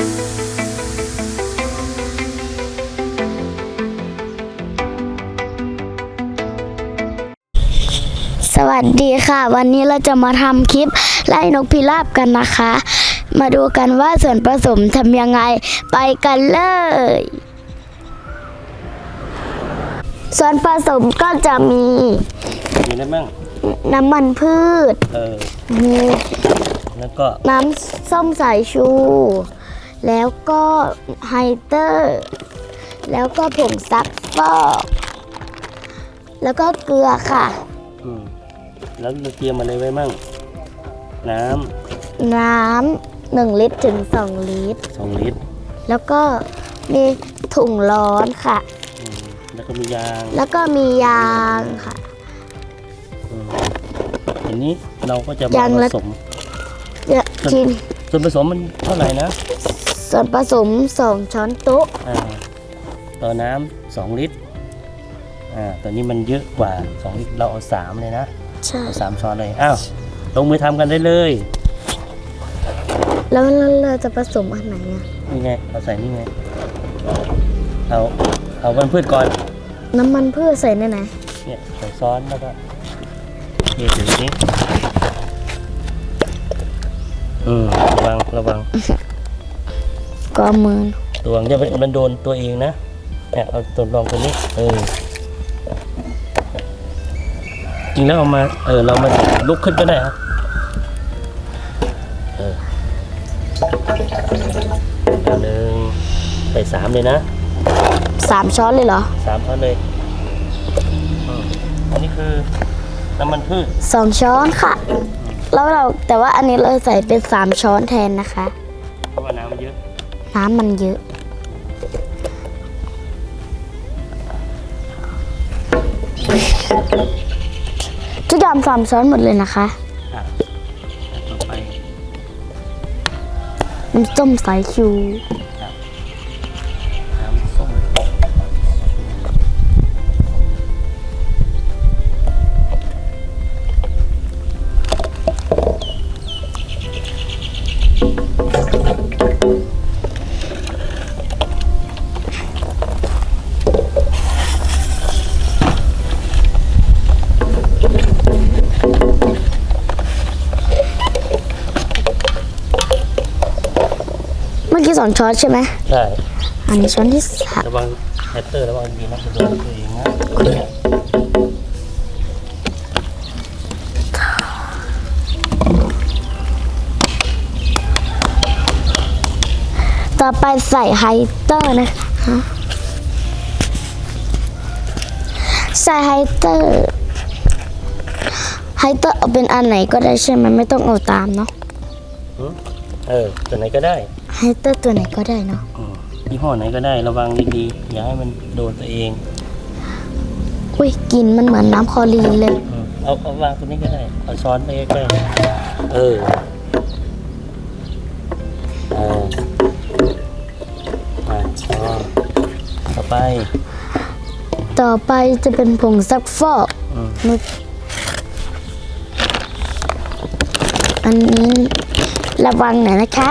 สวัสดีค่ะ วันนี้เราจะมาทำคลิปไล่นกพิราบกันนะคะ มาดูกันว่าส่วนผสมทำยังไงไปกันเลย ส่วนผสมก็จะมี มีอะไรบ้างน้ำมันพืช เออ มีแล้วก็น้ำส้มสายชู แล้วก็ไฮเตอร์ แล้วก็ผงซักฟอกแล้วก็เกลือค่ะ อืมแล้วเราเตรียมอะไรไว้บ้างน้น้ำหนึ่งลิตรถึงสองลิตรำสองลิตรแล้วก็มีถุงร้อนค่ะ อืมแล้วก็มียางแล้วก็มียางค่ะ อืมทีนี้เราก็จะยามางผละ สมเยอะกินส่วนผสมมันเท่าไหร่นะ ส่วนผสมสองช้อนโต๊ะอ่าต่อน้ำสองลิตรอ่าตอนนี้มันเยอะกว่าสองลิตรเราเอาสามเลยนะใช่เอาสามช้อนเลยอ้าวลงมือทำกันได้เลยแล้วแล้วเราจะผสมอันไหนอะนี่ไงเอาใส่นี่ไงเอาเอาวันพืชก่อนน้ำมันพืชใส่ในไหนเนี่ยใส่ซ้อนแล้วก็เทถึงนี้อืมระวังระวัง ก็มือระวังอย่าไปมันโดนตัวเองนะเนี่ยเอาตัวรองตัวนี้ เออ จริงแล้วเอามา เออ เรามาลุกขึ้นก็ได้ครับเอออันหนึ่งใส่สามเลยนะสามช้อนเลยเหรอสามช้อนเลยอืมอันนี้คือน้ำมันพืช สองช้อนค่ะ แล้วเราแต่ว่าอันนี้เราใส่เป็นสามช้อนแทนนะคะ น้ำมันเยอะ ทุกอย่างสามช้อนหมดเลยนะคะอะต่อไป น้ำส้มสายชู สองช้อนใช่ไหมใช่อันนี้ช้อนที่สามระวังแฮตเตอร์ระวังดีนะจะโดนตัวเองนะต่อไปใส่ไฮเตอร์นะคะใส่ไฮเตอร์ไฮเตอร์เอาเป็นอันไหนก็ได้ใช่ไหมไม่ต้องเอาตามเนาะหือเออตัวไหนก็ได้ ไฮเตอร์ตัวไหนก็ได้เนาะอืมยี่ห้อไหนก็ได้ระวังดีๆอย่าให้มันโดนตัวเองอุ้ยกลินมันเหมือนน้ำคลอรีนเลย อืมเอาเอาวางตัวนี้ก็ได้เอาช้อนไปใกล้ๆเออเอออะอ๋อต่อไปต่อไปจะเป็นผงซักฟอกอืมนุอันนี้ระวังหน่อยนะคะ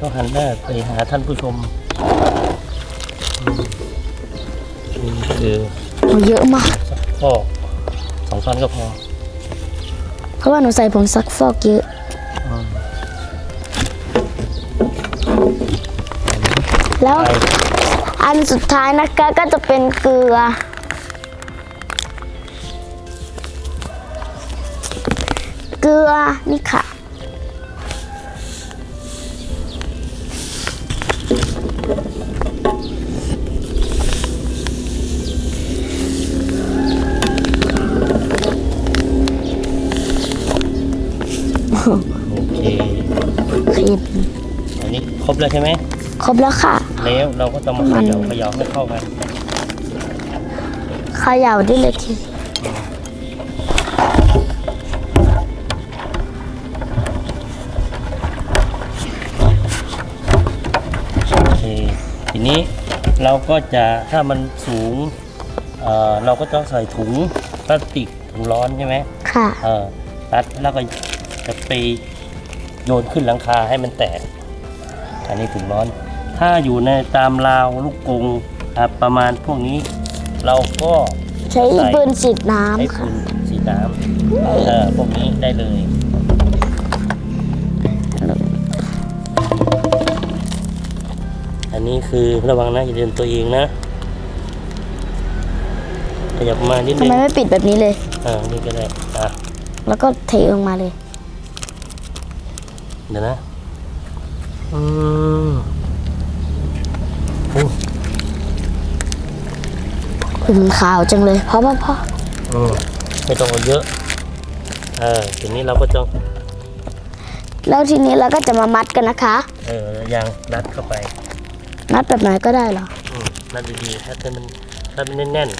ต้องหันหน้าไปหาท่านผู้ชมอืมนี่คือโอ้เยอะมากสักฟอกสองช้อนก็พอ เพราะว่าหนูใส่ผงซักฟอกเยอะอืมแล้วไปอันสุดท้ายนะคะก็จะเป็นเกลือ เกลือนี่ค่ะ อันนี้ครบแล้วใช่ไหมครบแล้วค่ะ แล้วเราก็ต้องมาเขย่าเขย่าให้เข้ากันเขย่าได้เลยทีโอเคทีนี้เราก็จะถ้ามันสูงเอ่อเราก็ต้องใส่ถุงพลาสติกถุงร้อนใช่ไหมค่ะ เออรัดแล้วก็จะไปโยนขึ้นหลังคาให้มันแตก อันนี้ถุงร้อน ถ้าอยู่ในตามราวลูกกรงอะประมาณพวกนี้ เราก็ใช้ปืนฉีดน้ใช้ำปืค่ะนสีน้ำเออพวกนี้ได้เลย อันนี้คือระวังนะอย่าเดินตัวเองนะขยับมานิดทำนึงไมไม่ปิดแบบนี้เลย อ่านี่ก็ได้อะแล้วก็เทลงมาเลย เดี๋ยวนะ อืมโอ้ขุมขาวจังเลยเพราะว่าพ่ออืมไม่ต้องเอาเยอะเออทีนี้เราก็ต้องแล้วทีนี้เราก็จะมามัดกันนะคะ เออยางรัดเข้าไปมัดแบบไหนก็ได้เหรออืมรัดดีๆถ้ามันถ้ามันแน่น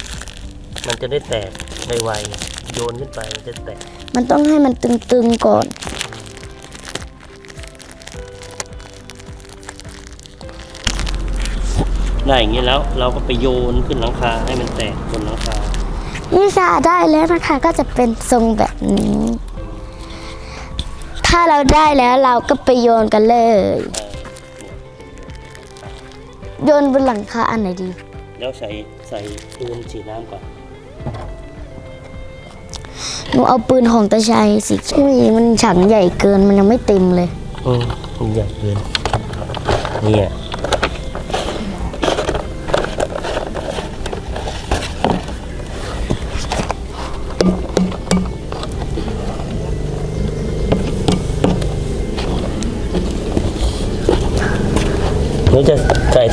ๆมันจะได้แตกไวๆโยนขึ้นไปมันจะแตก มันต้องให้มันตึงๆก่อน ได้อย่างนี้แล้วเราก็ไปโยนขึ้นหลังคาให้มันแตกบนหลังคานี่ค่ะได้แล้วนะคะก็จะเป็นทรงแบบนี้ ถ้าเราได้แล้วเราก็ไปโยนกันเลย โยนบนหลังคาอันไหนดี แล้วใส่ใส่ปืนฉีดน้ำก่อนหนูเอาปืนของตาชัยสิอุ้ยมันฉังใหญ่เกินมันยังไม่เต็มเลย อืมมันใหญ่เกินเนี่ย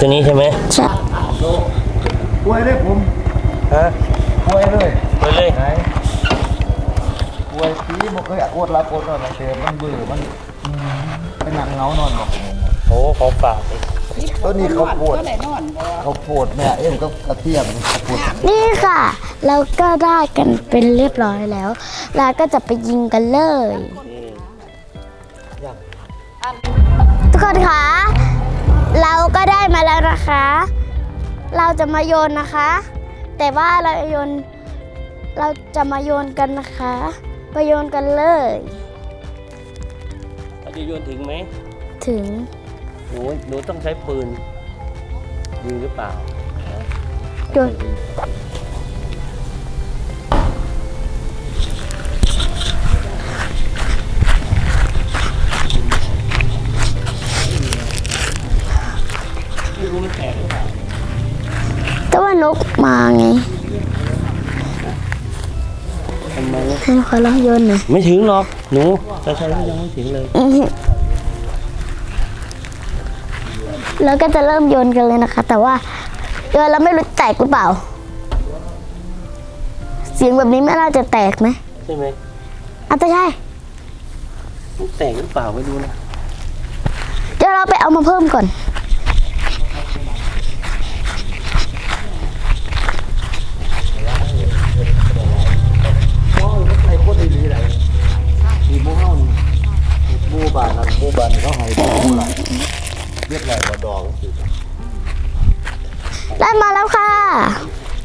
ตัวนี้ใช่ไหมใช่ป่วยเลยผมฮะป่วยเลยไปเลยไหนป่วยปีบ่เคยอดรับอดนอนเต็มมันเบื่อมันอืมเป็นหนังเหงานอนบอกโอ้ของฝากเลยตัวนี้เขาปวดเขาปวดแม่เอ็มก็กระเทียมเขาปวดนี่ค่ะ เราก็ได้กันเป็นเรียบร้อยแล้วเราก็จะไปยิงกันเลยทุกคนคะเราก็ได้ มาแล้วนะคะ เราจะมาโยนนะคะ แต่ว่าเราโยน เราจะมาโยนกันนะคะไปโยนกันเลยเราจะโยนถึงไหม ถึง หนู หนูต้องใช้ปืนยิงหรือเปล่าโยน มาไงทำไมให้เราขอลองโยนหน่อยไม่ถึงหรอก หนูใช่ใช่ยังไม่ถึงเลยอื้อหือแล้วก็จะเริ่มโยนกันเลยนะคะ แต่ว่าโยนแล้วไม่รู้แตกหรือเปล่า เสียงแบบนี้ไม่น่าจะแตกไหมใช่ไหมอาจจะใช่มันแตกหรือเปล่าไม่รู้นะ เดี๋ยวเราไปเอามาเพิ่มก่อน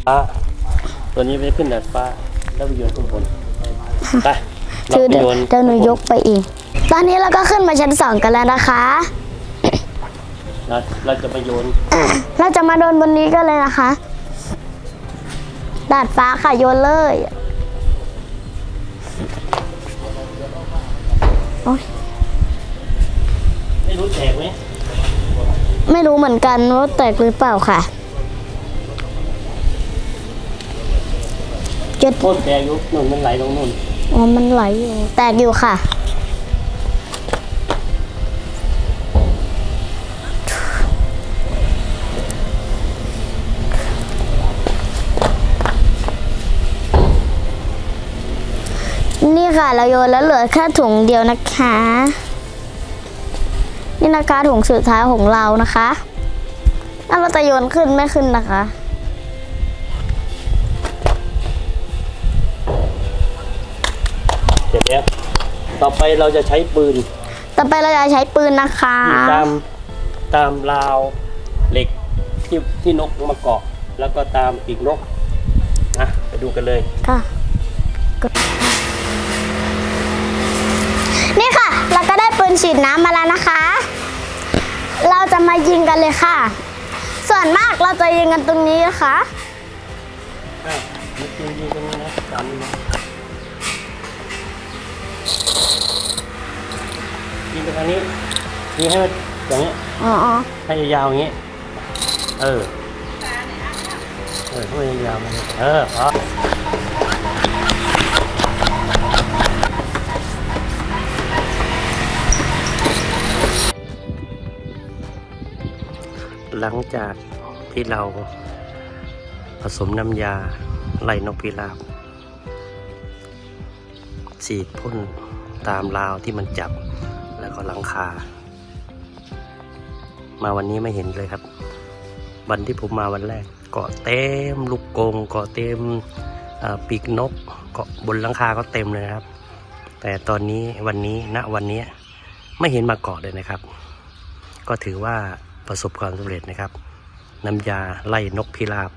ฟ้าตัวนี้ไปขึ้นดาดฟ้า แล้วไปโยนข้างบนไปเราคือไปเดี๋ยวโยนเดี๋ยวหนูยกไปเองตอนนี้เราก็ขึ้นมาชั้นสองกันแล้วนะคะ เราเราจะไปโยน เราจะมาโดนบนนี้กันเลยนะคะ ดาดฟ้าค่ะโยนเลยโอ๊ยไม่รู้แตกไหมไม่รู้เหมือนกันว่าแตกหรือเปล่าค่ะ เจ็ดโคตรแตกอยุบนุ่นมันไหลลงนุ่นอ๋อมันไหลอยู่แตกอยู่ค่ะ นี่ค่ะเราโยนแล้วเหลือแค่ถุงเดียวนะคะ นี่นะคะถุงสุดท้ายของเรานะคะถ้าเราจะโยนขึ้นไม่ขึ้นนะคะ ต่อไปเราจะใช้ปืนต่อไปเราจะใช้ปืนนะคะอยู่ตามตามราวเหล็กที่ที่นกมาเกาะ แล้วก็ตามปีกนกนะไปดูกันเลยค่ะกดนี่ค่ะ เราฉีดน้ำมาแล้วนะคะ เราจะมายิงกันเลยค่ะ ส่วนมากเราจะยิงกันตรงนี้นะคะอะยิงยิงตรงนี้นะตามนี้นะ ยิงไปทางนี้ยิงให้มันอย่างนี้อ๋อให้ยาวๆอย่างนี้ เออ เออให้ยาวๆมาเลยเออพอหลังจากที่เราผสมน้ำยาไล่นกพิราบฉีดพ่น ตามราวที่มันจับแล้วก็หลังคา มาวันนี้ไม่เห็นเลยครับ วันที่ผมมาวันแรก เกาะเต็มลูกกงเกาะเต็มปีกนกเกาะบนหลังคาก็เต็มเลยนะครับ แต่ตอนนี้วันนี้ณวันนี้ไม่เห็นมาเกาะเลยนะครับ ก็ถือว่าประสบความสำเร็จนะครับ น้ำยาไล่นกพิราบ